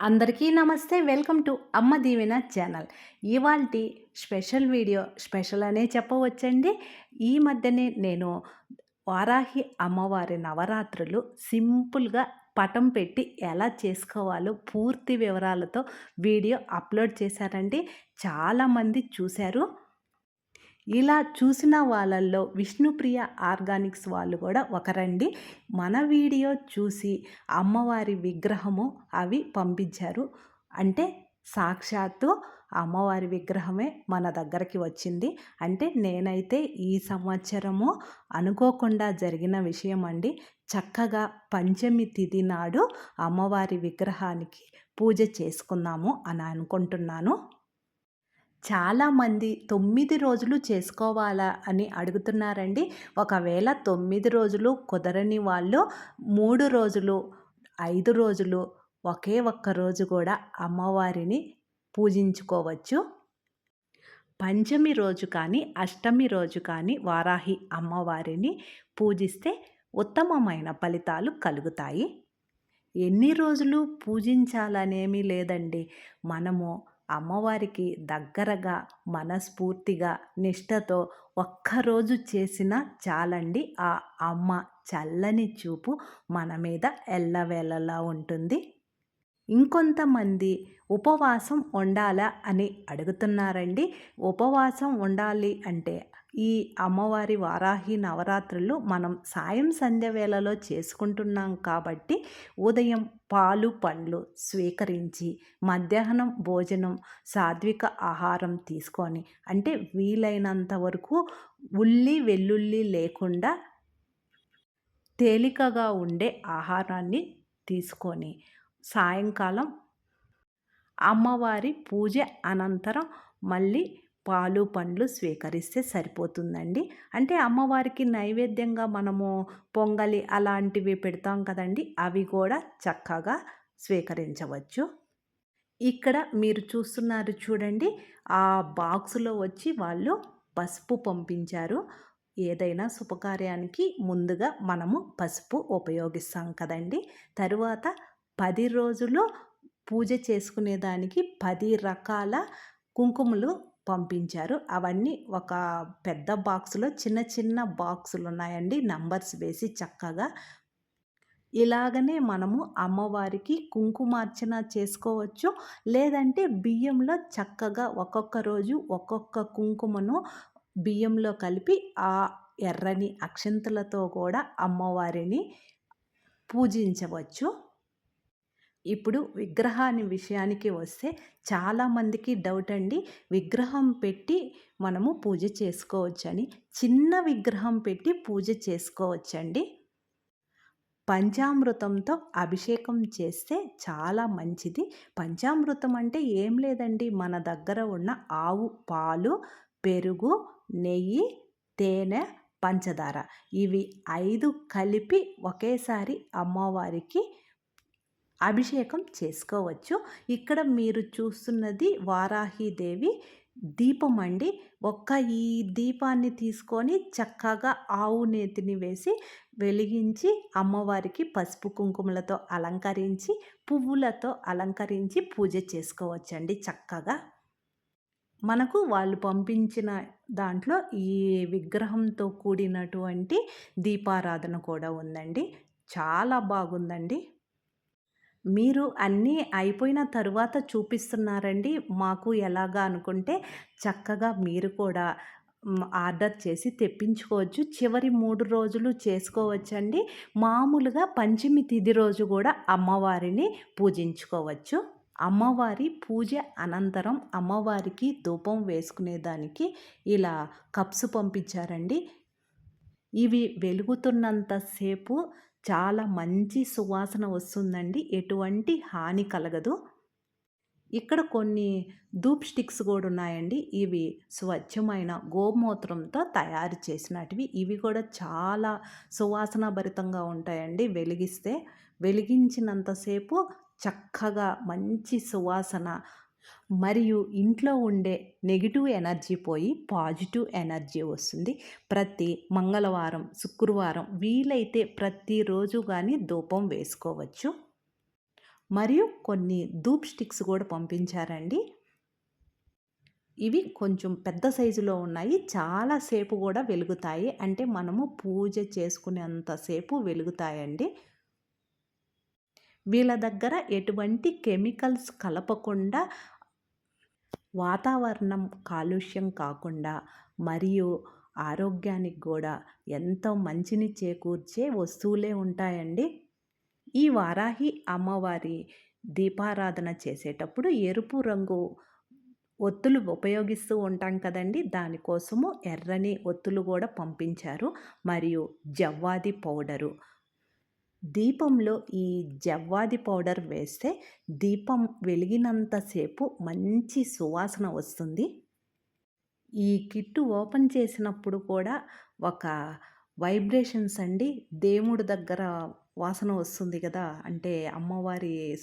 అందరికీ నమస్తే. Welcome to Amma Deevena channel. ఇవాల్టి స్పెషల్ వీడియో స్పెషల్ అనే చెప్పవచ్చండి. ఈ మధ్యనే నేను వారాహి అమ్మవారి నవరాత్రులు సింపుల్గా పటం పెట్టి ఎలా చేసుకోవాలో పూర్తి వివరాలతో వీడియో అప్లోడ్ చేశారండి. చాలామంది చూశారు. ఇలా చూసిన వాళ్ళల్లో విష్ణుప్రియ ఆర్గానిక్స్ వాళ్ళు కూడా ఒకరండి. మన వీడియో చూసి అమ్మవారి విగ్రహము అవి పంపించారు. అంటే సాక్షాత్తు అమ్మవారి విగ్రహమే మన దగ్గరికి వచ్చింది. అంటే నేనైతే ఈ సంవత్సరము అనుకోకుండా జరిగిన విషయం అండి. చక్కగా పంచమి తిథి నాడు అమ్మవారి విగ్రహానికి పూజ చేసుకున్నాము అని అనుకుంటున్నాను. చాలామంది తొమ్మిది రోజులు చేసుకోవాలా అని అడుగుతున్నారండి. ఒకవేళ తొమ్మిది రోజులు కుదరని వాళ్ళు మూడు రోజులు ఐదు రోజులు ఒకే ఒక్క రోజు కూడా అమ్మవారిని పూజించుకోవచ్చు. పంచమి రోజు కానీ అష్టమి రోజు కానీ వారాహి అమ్మవారిని పూజిస్తే ఉత్తమమైన ఫలితాలు కలుగుతాయి. ఎన్ని రోజులు పూజించాలనేమీ లేదండి. మనము అమ్మవారికి దగ్గరగా మనస్ఫూర్తిగా నిష్టతో ఒక్కరోజు చేసినా చాలండి. ఆ అమ్మ చల్లని చూపు మన మీద ఎల్లవేళలా ఉంటుంది. ఇంకొంతమంది ఉపవాసం ఉండాలా అని అడుగుతున్నారండి. ఉపవాసం ఉండాలి అంటే ఈ అమ్మవారి వారాహి నవరాత్రులు మనం సాయం సంధ్య వేళలో చేసుకుంటున్నాం కాబట్టి ఉదయం పాలు పండ్లు స్వీకరించి మధ్యాహ్నం భోజనం సాత్విక ఆహారం తీసుకొని అంటే వీలైనంత వరకు ఉల్లి వెల్లుల్లి లేకుండా తేలికగా ఉండే ఆహారాన్ని తీసుకొని సాయంకాలం అమ్మవారి పూజ అనంతరం మళ్ళీ పాలు పండ్లు స్వీకరిస్తే సరిపోతుందండి. అంటే అమ్మవారికి నైవేద్యంగా మనము పొంగలి అలాంటివి పెడతాం కదండి అవి కూడా చక్కగా స్వీకరించవచ్చు. ఇక్కడ మీరు చూస్తున్నారు చూడండి ఆ బాక్సులో వచ్చి వాళ్ళు పసుపు పంపించారు. ఏదైనా శుభకార్యానికి ముందుగా మనము పసుపు ఉపయోగిస్తాం కదండి. తరువాత పది రోజులు పూజ చేసుకునేదానికి పది రకాల కుంకుమలు పంపించారు. అవన్నీ ఒక పెద్ద బాక్స్లో చిన్న చిన్న బాక్సులు ఉన్నాయండి నంబర్స్ వేసి చక్కగా ఇలాగనే మనము అమ్మవారికి కుంకుమార్చన చేసుకోవచ్చు. లేదంటే బియ్యంలో చక్కగా ఒక్కొక్క రోజు ఒక్కొక్క కుంకుమను బియ్యంలో కలిపి ఆ ఎర్రని అక్షంతలతో కూడా అమ్మవారిని పూజించవచ్చు. ఇప్పుడు విగ్రహాన్ని విషయానికి వస్తే చాలామందికి డౌట్ అండి. విగ్రహం పెట్టి మనము పూజ చేసుకోవచ్చని. చిన్న విగ్రహం పెట్టి పూజ చేసుకోవచ్చండి. పంచామృతంతో అభిషేకం చేస్తే చాలా మంచిది. పంచామృతం అంటే ఏం లేదండి. మన దగ్గర ఉన్న ఆవు పాలు పెరుగు నెయ్యి తేనె పంచదార. ఇవి ఐదు కలిపి ఒకేసారి అమ్మవారికి అభిషేకం చేసుకోవచ్చు. ఇక్కడ మీరు చూస్తున్నది వారాహిదేవి దీపం అండి ఒక్క ఈ దీపాన్ని తీసుకొని చక్కగా ఆవు నేతిని వేసి వెలిగించి అమ్మవారికి పసుపు కుంకుమలతో అలంకరించి పువ్వులతో అలంకరించి పూజ చేసుకోవచ్చండి చక్కగా. మనకు వాళ్ళు పంపించిన దాంట్లో ఈ విగ్రహంతో కూడినటువంటి దీపారాధన కూడా ఉందండి. చాలా బాగుందండి. మీరు అన్నీ అయిపోయిన తరువాత చూపిస్తున్నారండి. మాకు ఎలాగా అనుకుంటే చక్కగా మీరు కూడా ఆర్డర్ చేసి తెప్పించుకోవచ్చు. చివరి మూడు రోజులు చేసుకోవచ్చండి. మామూలుగా పంచమి తిథి రోజు కూడా అమ్మవారిని పూజించుకోవచ్చు. అమ్మవారి పూజ అనంతరం అమ్మవారికి ధూపం వేసుకునేదానికి ఇలా కప్స్ పంపించారండి. ఇవి వెలుగుతున్నంతసేపు చాలా మంచి సువాసన వస్తుందండి. ఎటువంటి హాని కలగదు. ఇక్కడ కొన్ని ధూప్ స్టిక్స్ కూడా ఉన్నాయండి. ఇవి స్వచ్ఛమైన గోమూత్రంతో తయారు చేసినటివి. ఇవి కూడా చాలా సువాసన భరితంగా ఉంటాయండి. వెలిగిస్తే వెలిగించినంతసేపు చక్కగా మంచి సువాసన మరియు ఇంట్లో ఉండే నెగిటివ్ ఎనర్జీ పోయి పాజిటివ్ ఎనర్జీ వస్తుంది. ప్రతి మంగళవారం శుక్రవారం వీలైతే ప్రతిరోజు కానీ ధూపం వేసుకోవచ్చు. మరియు కొన్ని ధూప్ స్టిక్స్ కూడా పంపించారండి. ఇవి కొంచెం పెద్ద సైజులో ఉన్నాయి. చాలా సేపు కూడా వెలుగుతాయి. అంటే మనము పూజ చేసుకునేంతసేపు వెలుగుతాయండి. వీళ్ళ దగ్గర ఎటువంటి కెమికల్స్ కలపకుండా వాతావరణం కాలుష్యం కాకుండా మరియు ఆరోగ్యానికి కూడా ఎంతో మంచిని చేకూర్చే వస్తువులే ఉంటాయండి. ఈ వారాహి అమ్మవారి దీపారాధన చేసేటప్పుడు ఎరుపు రంగు ఒత్తులు ఉపయోగిస్తూ ఉంటాం కదండి. దానికోసము ఎర్రని ఒత్తులు కూడా పంపించారు. మరియు జవ్వాది పౌడరు దీపంలో ఈ జవ్వాది పౌడర్ వేస్తే దీపం వెలిగినంతసేపు మంచి సువాసన వస్తుంది. ఈ కిట్టు ఓపెన్ చేసినప్పుడు కూడా ఒక వైబ్రేషన్స్ అండి. దేవుడి దగ్గర వాసన వస్తుంది కదా. అంటే అమ్మవారి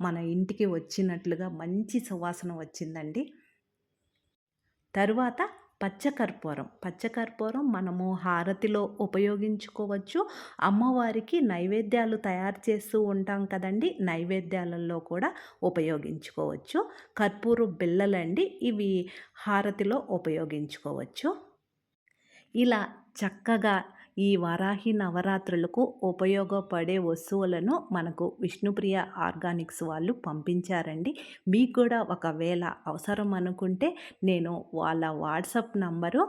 మన ఇంటికి వచ్చినట్లుగా మంచి సువాసన వచ్చిందండి. తరువాత పచ్చకర్పూరం. పచ్చకర్పూరం మనము హారతిలో ఉపయోగించుకోవచ్చు. అమ్మవారికి నైవేద్యాలు తయారు చేస్తూ ఉంటాం కదండి. నైవేద్యాలలో కూడా ఉపయోగించుకోవచ్చు. కర్పూరు బిళ్ళలండి ఇవి హారతిలో ఉపయోగించుకోవచ్చు. ఇలా చక్కగా ఈ వారాహి నవరాత్రులకు ఉపయోగపడే వస్తువులను మనకు విష్ణుప్రియ ఆర్గానిక్స్ వాళ్ళు పంపించారండి. మీకు కూడా ఒకవేళ అవసరం అనుకుంటే నేను వాళ్ళ వాట్సాప్ నంబరు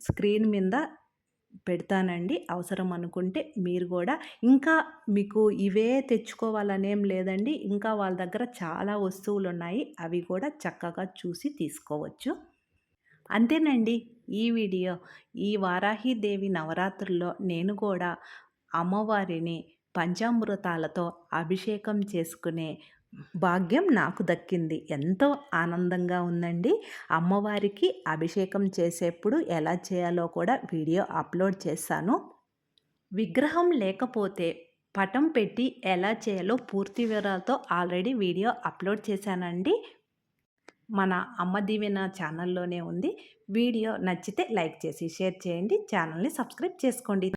స్క్రీన్ మీద పెడతానండి. అవసరం అనుకుంటే మీరు కూడా ఇంకా మీకు ఇవే తెచ్చుకోవాలనేం లేదండి. ఇంకా వాళ్ళ దగ్గర చాలా వస్తువులు ఉన్నాయి అవి కూడా చక్కగా చూసి తీసుకోవచ్చు. అంతేనండి. ఈ వీడియో ఈ వారాహిదేవి నవరాత్రుల్లో నేను కూడా అమ్మవారిని పంచామృతాలతో అభిషేకం చేసుకునే భాగ్యం నాకు దక్కింది. ఎంతో ఆనందంగా ఉందండి. అమ్మవారికి అభిషేకం చేసేప్పుడు ఎలా చేయాలో కూడా వీడియో అప్లోడ్ చేశాను. విగ్రహం లేకపోతే పటం పెట్టి ఎలా చేయాలో పూర్తి వివరాలతో ఆల్రెడీ వీడియో అప్లోడ్ చేశానండి. మన అమ్మ దీవెన ఛానల్లోనే ఉంది. వీడియో నచ్చితే లైక్ చేసి షేర్ చేయండి. ఛానల్ని సబ్స్క్రైబ్ చేసుకోండి.